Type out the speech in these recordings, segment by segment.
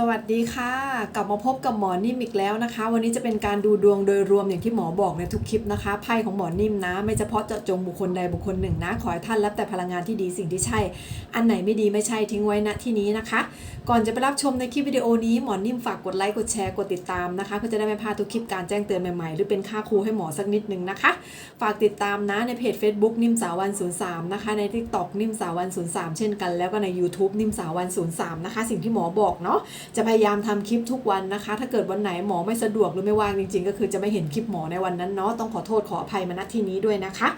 สวัสดีค่ะ กลับมาพบกับหมอนิ่มอีกแล้วนะคะ วันนี้จะเป็นการดูดวงโดยรวมอย่างที่หมอบอกในทุกคลิปนะคะไพ่ของหมอนิ่มนะ ไม่เฉพาะเจาะจงบุคคลใดบุคคลหนึ่งนะ ขอให้ท่านรับแต่พลังงานที่ดีสิ่งที่ใช่ อันไหนไม่ดีไม่ใช่ทิ้งไว้ณที่นี้นะคะ ก่อนจะไปรับชมในคลิปวิดีโอนี้หมอนิ่มฝากกดไลค์กดแชร์กดติดตามนะคะเพื่อจะได้ไม่พลาดทุกคลิปการแจ้งเตือนใหม่ๆ หรือเป็นค่าครูให้หมอสักนิดนึงนะคะ ฝากติดตามนะในเพจ Facebook นิ่มสาววัน03นะคะใน TikTok นิ่มสาววัน03เช่นกันแล้วก็ใน YouTube นิ่มสาววัน03นะคะสิ่งที่หมอบอกเนาะจะพยายามทำคลิปทุกวันนะคะ ถ้าเกิดวันไหนหมอไม่สะดวกหรือไม่ว่างจริงๆ ก็คือจะไม่เห็นคลิปหมอในวันนั้นเนาะต้องขอโทษขออภัยมาณที่นี้ด้วยนะคะ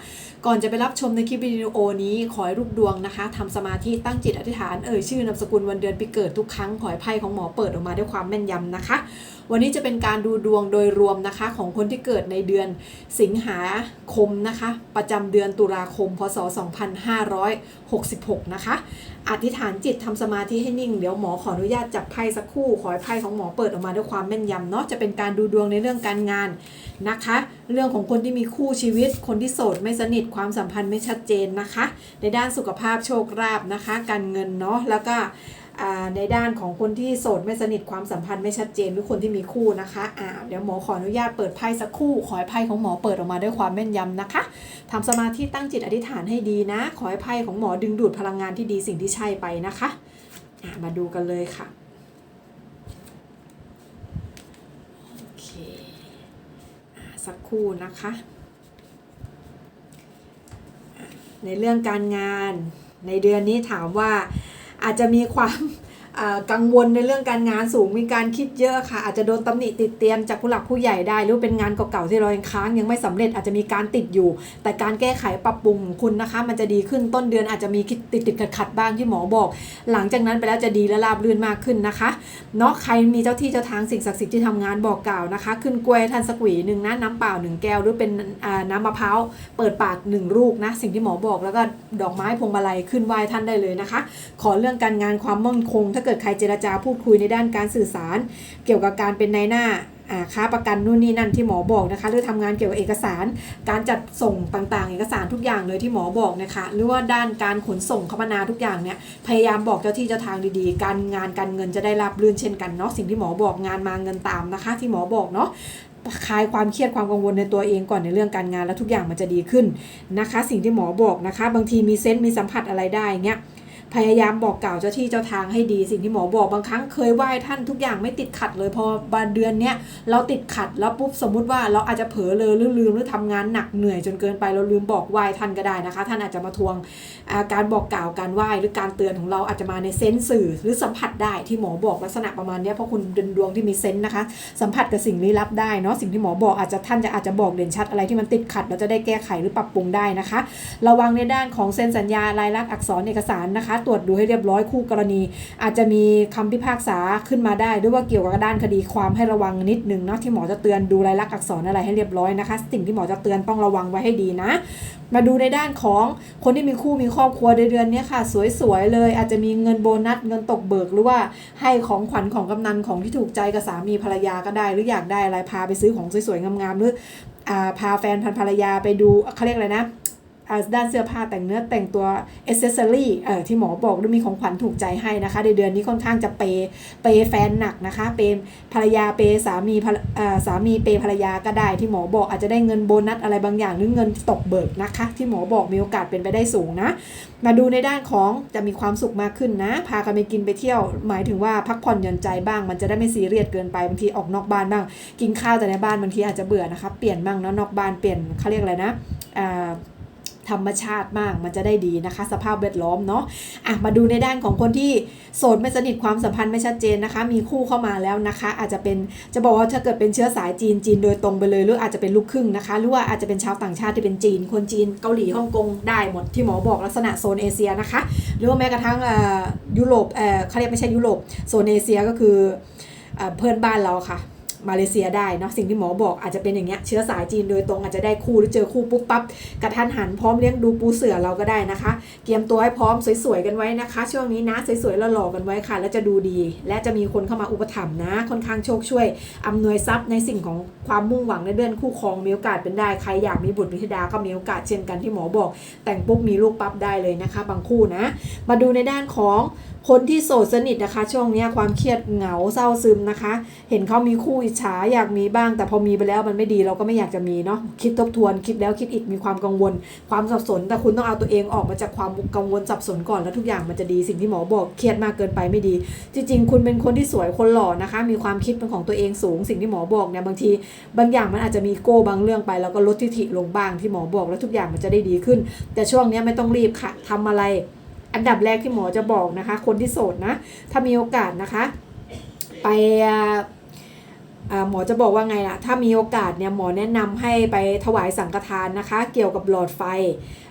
ก่อนจะไปรับชมในคลิปวิดีโอนี้ขอให้รูปดวงนะคะทำสมาธิตั้งจิตอธิษฐานเอ่ยชื่อนามสกุลวันเดือนปีเกิดทุกครั้งขอให้ไพ่ของหมอเปิดออกมาด้วยความแม่นยำนะคะ วันนี้จะเป็นการดูดวงโดยรวมนะคะ ของคนที่เกิดในเดือนสิงหาคมนะคะ ประจำเดือนตุลาคม พศ 2566 นะคะ อธิษฐานจิตทำสมาธิให้นิ่ง เดี๋ยวหมอขออนุญาตจับไพ่สักครู่ ขอให้ไพ่ของหมอเปิดออกมาด้วยความแม่นยำเนาะจะเป็นการดูดวงในเรื่องการงานนะคะ เรื่องของคนที่มีคู่ชีวิต คนที่โสดไม่สนิทความสัมพันธ์ไม่ชัดเจนนะคะ ในด้านสุขภาพโชคลาภนะคะ การเงินเนาะแล้วก็ในด้านของคนที่โสดไม่สนิทความสัมพันธ์ไม่ชัดเจนหรือคนที่มีคู่นะคะอ่าเดี๋ยวหมอขออนุญาตเปิดไพ่สักคู่ ขอให้ไพ่ของหมอเปิดออกมาด้วยความแม่นยำนะคะทำสมาธิตั้งจิตอธิษฐานให้ดีนะ ขอให้ไพ่ของหมอดึงดูดพลังงานที่ดีสิ่งที่ใช่ไปนะคะ มาดูกันเลยค่ะโอเคอ่า สักครู่นะคะ ในเรื่องการงานในเดือนนี้ถามว่าอาจจะมีความ กังวลในเรื่องการงานสูงมีการคิดเยอะค่ะ อาจจะโดนตำหนิติดเตียนจากผู้หลักผู้ใหญ่ได้ หรือเป็นงานเก่าๆที่เรายังค้างยังไม่สำเร็จอาจจะมีการติดอยู่ แต่การแก้ไขปรับปรุงคุณนะคะ มันจะดีขึ้นต้นเดือนอาจจะมีติดติดๆขัดๆบ้างที่หมอบอก หลังจากนั้นไปแล้วจะดีและราบรื่นมากขึ้นนะคะเนาะใครมีเจ้าที่เจ้าทางสิ่งศักดิ์สิทธิ์ที่ทำงานบอกกล่าวนะคะ ขึ้นกล้วยทันสกวีหนึ่งนะน้ำเปล่าหนึ่งแก้วหรือเป็นน้ำมะพร้าวเปิดปากหนึ่งลูกนะสิ่งที่หมอบอกแล้วก็ดอกไม้พวงมาลัยขึ้นไหว้ท่านได้เลยนะคะ ขอเรื่องการงานความมั่นคงถ้าเกิดใครเจรจาพูดคุยในด้านการสื่อสาร เกี่ยวกับการเป็นนายหน้าอ่าค้าประกันนู่นนี่นั่นที่หมอบอกนะคะ หรือทำงานเกี่ยวกับเอกสาร การจัดส่งต่างๆ เอกสารทุกอย่างเลยที่หมอบอกนะคะ หรือว่าด้านการขนส่งคมนาทุกอย่างเนี่ยพยายามบอกเจ้าที่เจ้าทางดีๆ การงานการเงินจะได้รับรื่นเช่นกันเนาะสิ่งที่หมอบอกงานมาเงินตามนะคะ ที่หมอบอกเนาะคลายความเครียดความกังวลในตัวเองก่อนในเรื่องการงานแล้วทุกอย่างมันจะดีขึ้นนะคะ สิ่งที่หมอบอกนะคะ บางทีมีเซนต์มีสัมผัสอะไรได้เงี้ย พยายามบอกกล่าวเจ้าที่เจ้าทางให้ดีสิ่งที่หมอบอกบางครั้งเคยไหว้ท่านทุกอย่างไม่ติดขัดเลยพอบาเดือนเนี้ยเราติดขัดแล้วปุ๊บสมมุติว่าเราอาจจะเผลอเลยหรือลืมหรือทำงานหนักเหนื่อยจนเกินไปเราลืมบอกไหว้ท่านก็ได้นะคะ ท่านอาจจะมาทวงอาการบอกกล่าวการไหว้หรือการเตือนของเราอาจจะมาในเซนส์สื่อหรือสัมผัสได้ที่หมอบอกลักษณะประมาณนี้เพราะคุณเป็นดวงที่มีเซนส์นะคะ สัมผัสกับสิ่งลี้ลับได้เนาะสิ่งที่หมอบอกอาจจะท่านจะอาจจะบอกเด่นชัดอะไรที่มันติดขัดเราจะได้แก้ไขหรือปรับปรุงได้นะคะ ระวังในด้านของเซ็นสัญญาลายลักษณ์อักษรเอกสารนะคะตรวจดูให้เรียบร้อยคู่กรณี อาจจะมีคำพิพากษาขึ้นมาได้หรือว่าเกี่ยวกับด้านคดีความให้ระวังนิดนึงเนาะที่หมอจะเตือนดูลายลักษณ์อักษรอะไรให้เรียบร้อยนะคะ สิ่งที่หมอจะเตือนต้องระวังไว้ให้ดีนะ มาดูในด้านของคนที่มีคู่มีครอบครัวในเดือนนี้ค่ะ สวยๆเลย อาจจะมีเงินโบนัสเงินตกเบิกหรือว่าให้ของขวัญของกำนันของที่ถูกใจกับสามีภรรยาก็ได้ หรืออยากได้อะไรพาไปซื้อของสวยๆงามๆหรือพาแฟนพันภรรยาไปดูเขาเรียกอะไรนะ ด้านเสื้อผ้าแต่งเนื้อแต่งตัวอเซสซอรี่เออที่หมอบอกหรือมีของขวัญถูกใจให้นะคะ ในเดือนนี้ค่อนข้างจะเปย์เปย์แฟนหนักนะคะเปย์ภรรยาเปย์สามีภรรอ่าสามีเปย์ภรรยาก็ได้ที่หมอบอกอาจจะได้เงินโบนัสอะไรบางอย่างหรือเงินตกเบิกนะคะ ที่หมอบอกมีโอกาสเป็นไปได้สูงนะ มาดูในด้านของจะมีความสุขมากขึ้นนะ พากันไปกินไปเที่ยว หมายถึงว่าพักผ่อนหย่อนใจบ้าง มันจะได้ไม่ซีเรียสเกินไปบางทีออกนอกบ้านบ้าง กินข้าวแต่ในบ้านบางทีอาจจะเบื่อนะคะเปลี่ยนบ้างเนอะนอกบ้านเปลี่ยนเขาเรียกอะไรนะอ่า ธรรมชาติมากมันจะได้ดีนะคะ สภาพแวดล้อมเนาะอะมาดูในด้านของคนที่โสดไม่สนิทความสัมพันธ์ไม่ชัดเจนนะคะ มีคู่เข้ามาแล้วนะคะ อาจจะเป็นจะบอกว่าถ้าเกิดเป็นเชื้อสายจีนจีนโดยตรงไปเลยหรืออาจจะเป็นลูกครึ่งนะคะ หรือว่าอาจจะเป็นชาวต่างชาติที่เป็นจีน คนจีนเกาหลีฮ่องกงได้หมดที่หมอบอกลักษณะโซนเอเชียนะคะ หรือว่าแม้กระทั่งเออยุโรปเออเขาเรียกไม่ใช่ยุโรปโซนเอเชียก็คือเพื่อนบ้านเราค่ะ มาเลเซียได้เนาะสิ่งที่หมอบอกอาจจะเป็นอย่างเงี้ยเชื้อสายจีนโดยตรงอาจจะได้คู่หรือเจอคู่ปุ๊บปั๊บกระทันหันพร้อมเลี้ยงดูปูเสือเราก็ได้นะคะ เตรียมตัวให้พร้อมสวยๆกันไว้นะคะ ช่วงนี้นะสวยๆหล่อๆกันไว้ค่ะ แล้วจะดูดี และจะมีคนเข้ามาอุปถัมภ์นะ ค่อนข้างโชคช่วยอำนวยทรัพย์ในสิ่งของความมุ่งหวังในเดือนคู่ครองมีโอกาสเป็นได้ใครอยากมีบุตรมีธิดาก็มีโอกาสเช่นกันที่หมอบอก แต่งปุ๊บมีลูกปั๊บได้เลยนะคะ บางคู่นะ มาดูในด้านของคนที่โสดสนิทนะคะ ช่วงนี้ความเครียดเหงาเศร้าซึมนะคะ เห็นเขามีคู่อิจฉาอยากมีบ้าง แต่พอมีไปแล้วมันไม่ดีเราก็ไม่อยากจะมีเนาะคิดทบทวนคิดแล้วคิดอีกมีความกังวล ความสับสน แต่คุณต้องเอาตัวเองออกมาจากความกังวลสับสนก่อนแล้วทุกอย่างมันจะดีสิ่งที่หมอบอกเครียดมากเกินไปไม่ดี จริง ๆ คุณเป็นคนที่สวยคนหล่อนะคะ มีความคิดเป็นของตัวเองสูง สิ่งที่หมอบอกเนี่ยบางที บางอย่างมันอาจจะมีโก้บางเรื่องไป แล้วก็ลดทิฐิลงบ้างที่หมอบอกแล้วทุกอย่างมันจะได้ดีขึ้น แต่ช่วงนี้ไม่ต้องรีบค่ะทำอะไร อันดับแรกที่หมอจะบอกนะคะ คนที่โสดนะ ถ้ามีโอกาสนะคะ ไป หมอจะบอกว่าไงล่ะ ถ้ามีโอกาสเนี่ยหมอแนะนำให้ไปถวายสังฆทานนะคะ เกี่ยวกับหลอดไฟ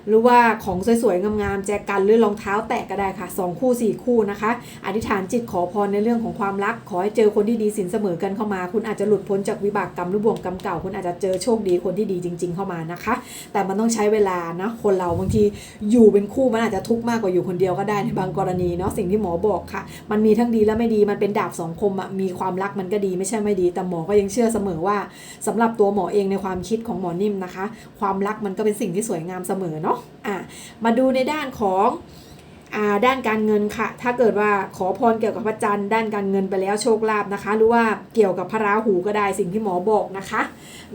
หรือว่าของสวยๆ งามๆแจกันหรือรองเท้าแตะก็ได้ค่ะ 2 คู่ 4 คู่นะคะ อธิษฐานจิตขอพรในเรื่องของความรัก ขอให้เจอคนที่ดีสินเสมอกันเข้ามา คุณอาจจะหลุดพ้นจากวิบากกรรมหรือบ่วงกรรมเก่า คุณอาจจะเจอโชคดีคนที่ดีจริง ๆ เข้ามานะคะ แต่มันต้องใช้เวลานะคนเราบางทีอยู่เป็นคู่มันอาจจะทุกข์มากกว่าอยู่คนเดียวก็ได้ในบางกรณีเนาะสิ่งที่หมอบอกค่ะ มันมีทั้งดีและไม่ดีมันเป็นดาบสองคมอะมีความรักมันก็ดีไม่ใช่ไม่ดีแต่หมอก็ยังเชื่อเสมอว่าสำหรับตัวหมอเองในความคิดของหมอนิ่มนะคะ ความรักมันก็เป็นสิ่งที่สวยงามเสมอเนาะอะมาดูในด้านของด้านการเงินค่ะ ถ้าเกิดว่าขอพรเกี่ยวกับพระจันทร์ด้านการเงินไปแล้วโชคลาภนะคะ หรือว่าเกี่ยวกับพระราหูก็ได้สิ่งที่หมอบอกนะคะ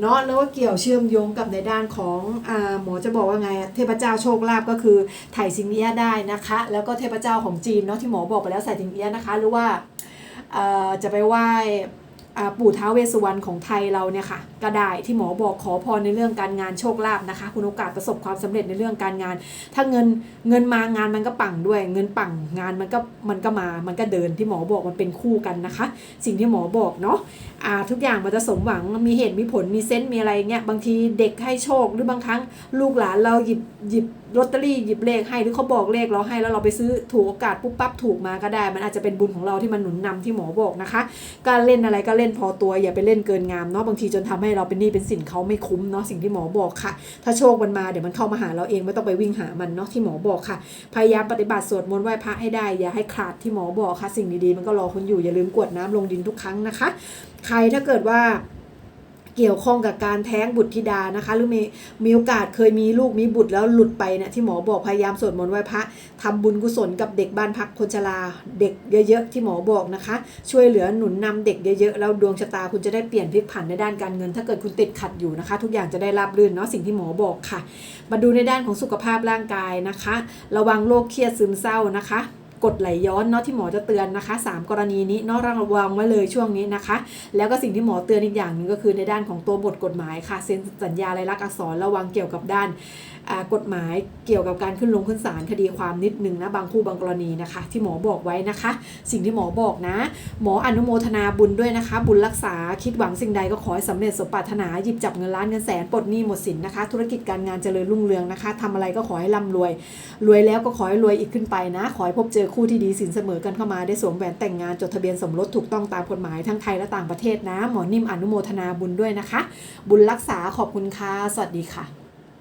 เนาะแล้วว่าเกี่ยวเชื่อมโยงกับในด้านของอหมอจะบอกว่าไงเทพเจ้าโชคลาภก็คือไถ่สิงเอียได้นะคะ แล้วก็เทพเจ้าของจีนเนาะที่หมอบอกไปแล้วใส่สิงเอียนะคะ หรือว่าจะไปไหว้ ปู่ท้าวเวสสุวรรณของไทยเราเนี่ยค่ะก็ได้ที่หมอบอกขอพรในเรื่องการงานโชคลาภนะคะ คุณโอกาสประสบความสำเร็จในเรื่องการงาน ถ้าเงินเงินมางานมันก็ปังด้วย เงินปังงานมันก็มันก็มามันก็เดินที่หมอบอกมันเป็นคู่กันนะคะ สิ่งที่หมอบอกเนาะอ่าทุกอย่างมันจะสมหวังมีเหตุมีผลมีเซนต์มีอะไรเงี้ยบางทีเด็กให้โชคหรือบางครั้งลูกหลานเราหยิบหยิบ ลอตเตอรี่หยิบเลขให้หรือเขาบอกเลขเราให้แล้วเราไปซื้อถูกโอกาสปุ๊บปั๊บถูกมาก็ได้ มันอาจจะเป็นบุญของเราที่มันหนุนนำที่หมอบอกนะคะ การเล่นอะไรก็เล่นพอตัว อย่าไปเล่นเกินงามเนาะบางทีจนทำให้เราเป็นหนี้เป็นสินเขาไม่คุ้มเนาะสิ่งที่หมอบอกค่ะ ถ้าโชคมันมาเดี๋ยวมันเข้ามาหาเราเองไม่ต้องไปวิ่งหามันเนาะที่หมอบอกค่ะ พยายามปฏิบัติสวดมนต์ไหว้พระให้ได้อย่าให้ขาดที่หมอบอกค่ะ สิ่งดีๆมันก็รอคุณอยู่อย่าลืมกวดน้ำลงดินทุกครั้งนะคะ ใครถ้าเกิดว่า เกี่ยวข้องกับการแท้งบุตรธิดานะคะ หรือมีมีโอกาสเคยมีลูกมีบุตรแล้วหลุดไปเนี่ยที่หมอบอกพยายามสวดมนต์ไหว้พระทำบุญกุศลกับเด็กบ้านพักคนชราเด็กเยอะๆที่หมอบอกนะคะ ช่วยเหลือหนุนนำเด็กเยอะๆแล้วดวงชะตาคุณจะได้เปลี่ยนพลิกผันในด้านการเงิน ถ้าเกิดคุณติดขัดอยู่นะคะ ทุกอย่างจะได้ราบรื่นเนาะสิ่งที่หมอบอกค่ะ มาดูในด้านของสุขภาพร่างกายนะคะ ระวังโรคเครียดซึมเศร้านะคะ กดไหลย้อนเนาะที่หมอจะเตือนนะคะ 3 กรณีนี้เนาะระวังไว้เลยช่วงนี้นะคะ แล้วก็สิ่งที่หมอเตือนอีกอย่างหนึ่งก็คือในด้านของตัวบทกฎหมายค่ะเซ็นสัญญาลายลักษณ์อักษรระวังเกี่ยวกับด้านกฎหมายเกี่ยวกับการขึ้นลงขึ้นศาลคดีความนิดนึงนะบางคู่บางกรณีนะคะ ที่หมอบอกไว้นะคะ สิ่งที่หมอบอกนะ หมออนุโมทนาบุญด้วยนะคะ บุญรักษาคิดหวังสิ่งใดก็ขอให้สำเร็จสมปรารถนาหยิบจับเงินล้านเงินแสนปลดหนี้หมดสินนะคะ ธุรกิจการงานเจริญรุ่งเรืองนะคะทำอะไรก็ขอให้ร่ำรวย รวยแล้วก็ขอให้รวยอีกขึ้นไปนะ ขอให้พบเจอคู่ที่ดีสินเสมอกันเข้ามาได้สวมแหวนแต่งงานจดทะเบียนสมรสถูกต้องตามกฎหมายทั้งไทยและต่างประเทศนะ หมอนิ่มอนุโมทนาบุญด้วยนะคะ บุญรักษาขอบคุณค่ะสวัสดีค่ะ